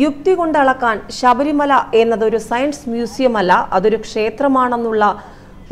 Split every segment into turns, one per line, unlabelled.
യുക്തി കൊണ്ടളക്കാൻ ശബരിമല എന്നതൊരു സയൻസ് മ്യൂസിയമല്ല അതൊരു ക്ഷേത്രമാണെന്നുള്ള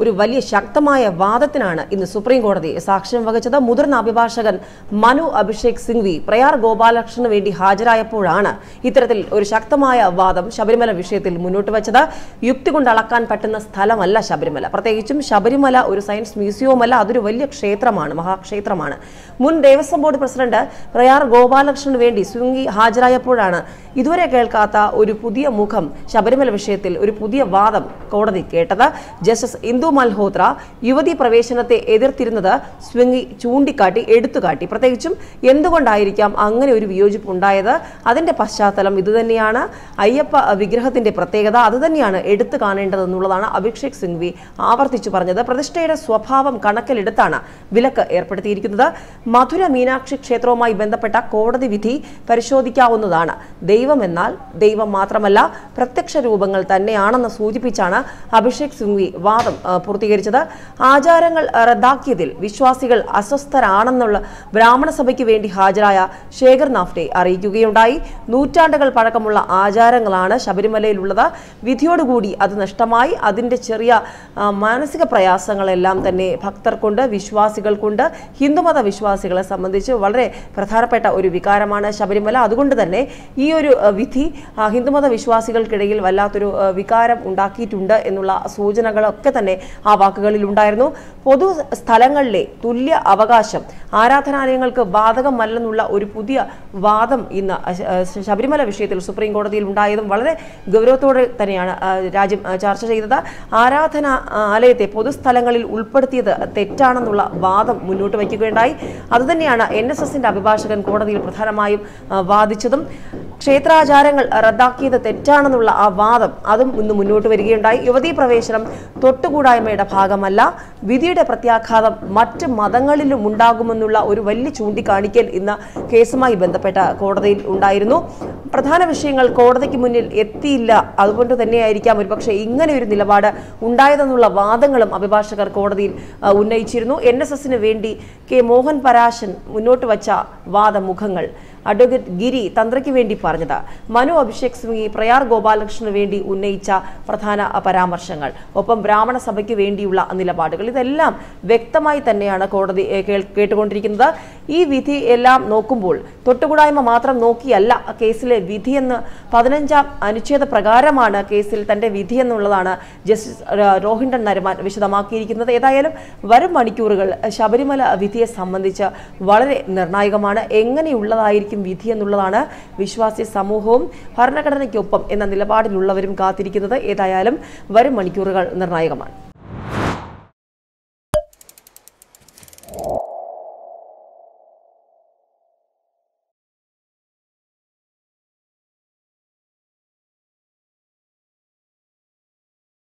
ഒരു വലിയ ശക്തമായ വാദത്തിനാണ് ഇന്ന് സുപ്രീം കോടതി സാക്ഷ്യം വഹിച്ചത്. മുതിർന്ന അഭിഭാഷകൻ മനു അഭിഷേക് സിംഗ്വി പ്രയാർ ഗോപാലകൃഷ്ണന് വേണ്ടി ഹാജരായപ്പോഴാണ് ഇത്തരത്തിൽ ഒരു ശക്തമായ വാദം ശബരിമല വിഷയത്തിൽ മുന്നോട്ട് വെച്ചത്. യുക്തി കൊണ്ട് അളക്കാൻ പറ്റുന്ന സ്ഥലമല്ല ശബരിമല. പ്രത്യേകിച്ചും ശബരിമല ഒരു സയൻസ് മ്യൂസിയവുമല്ല അതൊരു വലിയ ക്ഷേത്രമാണ് മഹാക്ഷേത്രമാണ്. മുൻ ദേവസ്വം ബോർഡ് പ്രസിഡന്റ് പ്രയാർ ഗോപാലകൃഷ്ണന് വേണ്ടി സിംഗ്വി ഹാജരായപ്പോഴാണ് ഇതുവരെ കേൾക്കാത്ത ഒരു പുതിയ മുഖം ശബരിമല വിഷയത്തിൽ ഒരു പുതിയ വാദം കോടതി കേട്ടത്. ജസ്റ്റിസ് ഇന്ദു മൽഹോത്ര യുവതി പ്രവേശനത്തെ എതിർത്തിരുന്നത് സ്വിംഗി ചൂണ്ടിക്കാട്ടി എടുത്തുകാട്ടി. പ്രത്യേകിച്ചും എന്തുകൊണ്ടായിരിക്കാം അങ്ങനെ ഒരു വിയോജിപ്പ് ഉണ്ടായത്? അതിന്റെ പശ്ചാത്തലം ഇതുതന്നെയാണ്. അയ്യപ്പ വിഗ്രഹത്തിന്റെ പ്രത്യേകത അതുതന്നെയാണ് എടുത്തു കാണേണ്ടതെന്നുള്ളതാണ് അഭിഷേക് സിംഗ്വി ആവർത്തിച്ചു പറഞ്ഞത്. പ്രതിഷ്ഠയുടെ സ്വഭാവം കണക്കിലെടുത്താണ് വിലക്ക് ഏർപ്പെടുത്തിയിരിക്കുന്നത്. മധുര മീനാക്ഷി ക്ഷേത്രവുമായി ബന്ധപ്പെട്ട കോടതി വിധി പരിശോധിക്കാവുന്നതാണ്. ദൈവം എന്നാൽ ദൈവം മാത്രമല്ല പ്രത്യക്ഷ രൂപങ്ങൾ തന്നെയാണെന്ന് സൂചിപ്പിച്ചാണ് അഭിഷേക് സിംഗ്വി വാദം പൂർത്തീകരിച്ചത്. ആചാരങ്ങൾ റദ്ദാക്കിയതിൽ വിശ്വാസികൾ അസ്വസ്ഥരാണെന്നുള്ള ബ്രാഹ്മണ സഭയ്ക്ക് വേണ്ടി ഹാജരായ ശേഖർ നാഫ്റ്റെ അറിയിക്കുകയുണ്ടായി. നൂറ്റാണ്ടുകൾ പഴക്കമുള്ള ആചാരങ്ങളാണ് ശബരിമലയിലുള്ളത്. വിധിയോടുകൂടി അത് നഷ്ടമായി. അതിന്റെ ചെറിയ മാനസിക പ്രയാസങ്ങളെല്ലാം തന്നെ ഭക്തർക്കൊണ്ട് വിശ്വാസികൾക്കൊണ്ട്. വിശ്വാസികൾ കൊണ്ട് ഹിന്ദുമത വിശ്വാസികളെ സംബന്ധിച്ച് വളരെ പ്രധാനപ്പെട്ട ഒരു വികാരമാണ് ശബരിമല. അതുകൊണ്ട് തന്നെ ഈ ഒരു വിധി ഹിന്ദുമത വിശ്വാസികൾക്കിടയിൽ വല്ലാത്തൊരു വികാരം ഉണ്ടാക്കിയിട്ടുണ്ട് എന്നുള്ള സൂചനകളൊക്കെ തന്നെ ആ വാക്കുകളിൽ ഉണ്ടായിരുന്നു. പൊതു സ്ഥലങ്ങളിലെ തുല്യ അവകാശം ആരാധനാലയങ്ങൾക്ക് ബാധകമല്ലെന്നുള്ള ഒരു പുതിയ വാദം ഇന്ന് ശബരിമല വിഷയത്തിൽ സുപ്രീം കോടതിയിൽ ഉണ്ടായതും വളരെ ഗൗരവത്തോടെ തന്നെയാണ് രാജ്യം ചർച്ച ചെയ്തത്. ആരാധനാലയത്തെ ആലയത്തെ പൊതുസ്ഥലങ്ങളിൽ ഉൾപ്പെടുത്തിയത് തെറ്റാണെന്നുള്ള വാദം മുന്നോട്ട് വയ്ക്കുകയുണ്ടായി. അതുതന്നെയാണ് എൻ എസ് എസിന്റെ അഭിഭാഷകൻ കോടതിയിൽ പ്രധാനമായും വാദിച്ചതും. ക്ഷേത്രാചാരങ്ങൾ റദ്ദാക്കിയത് തെറ്റാണെന്നുള്ള ആ വാദം അതും ഇന്ന് മുന്നോട്ട് വരികയുണ്ടായി. യുവതീ പ്രവേശനം തൊട്ടുകൂടായ്മയുടെ ഭാഗമല്ല. വിധിയുടെ പ്രത്യാഘാതം മറ്റ് മതങ്ങളിലും ഉണ്ടാകുമെന്നുള്ള ഒരു വലിയ ചൂണ്ടിക്കാണിക്കൽ ഇന്ന് കേസുമായി ബന്ധപ്പെട്ട കോടതിയിൽ ഉണ്ടായിരുന്നു. പ്രധാന വിഷയങ്ങൾ കോടതിക്ക് മുന്നിൽ എത്തിയില്ല. അതുകൊണ്ട് തന്നെയായിരിക്കാം ഒരുപക്ഷെ ഇങ്ങനെ ഒരു നിലപാട് ഉണ്ടായതെന്നുള്ള വാദങ്ങളും അഭിഭാഷകർ കോടതിയിൽ ഉന്നയിച്ചിരുന്നു. എൻ വേണ്ടി കെ മോഹൻ പരാശൻ മുന്നോട്ട് വച്ച വാദമുഖങ്ങൾ. അഡ്വക്കേറ്റ് ഗിരി തന്ത്രയ്ക്ക് വേണ്ടി പറഞ്ഞത്. മനു അഭിഷേക് സിംഗി പ്രയാർ ഗോപാലകൃഷ്ണന് വേണ്ടി ഉന്നയിച്ച പ്രധാന പരാമർശങ്ങൾ. ഒപ്പം ബ്രാഹ്മണ സഭയ്ക്ക് വേണ്ടിയുള്ള നിലപാടുകൾ. ഇതെല്ലാം വ്യക്തമായി തന്നെയാണ് കോടതി കേട്ടുകൊണ്ടിരിക്കുന്നത്. ഈ വിധി എല്ലാം നോക്കുമ്പോൾ തൊട്ടുകൂടായ്മ മാത്രം നോക്കിയല്ല കേസിലെ വിധിയെന്ന് പതിനഞ്ചാം അനുച്ഛേദ പ്രകാരമാണ് കേസിൽ തന്റെ വിധി എന്നുള്ളതാണ് ജസ്റ്റിസ് രോഹിണ്ടൻ നരമാൻ വിശദമാക്കിയിരിക്കുന്നത്. ഏതായാലും വരും മണിക്കൂറുകൾ ശബരിമല വിധിയെ സംബന്ധിച്ച് വളരെ നിർണായകമാണ്. എങ്ങനെയുള്ളതായിരിക്കും വിധി എന്നുള്ളതാണ് വിശ്വാസി സമൂഹവും ഭരണഘടനയ്ക്കൊപ്പം എന്ന നിലപാടിലുള്ളവരും കാത്തിരിക്കുന്നത്. ഏതായാലും വരും മണിക്കൂറുകൾ നിർണായകമാണ്.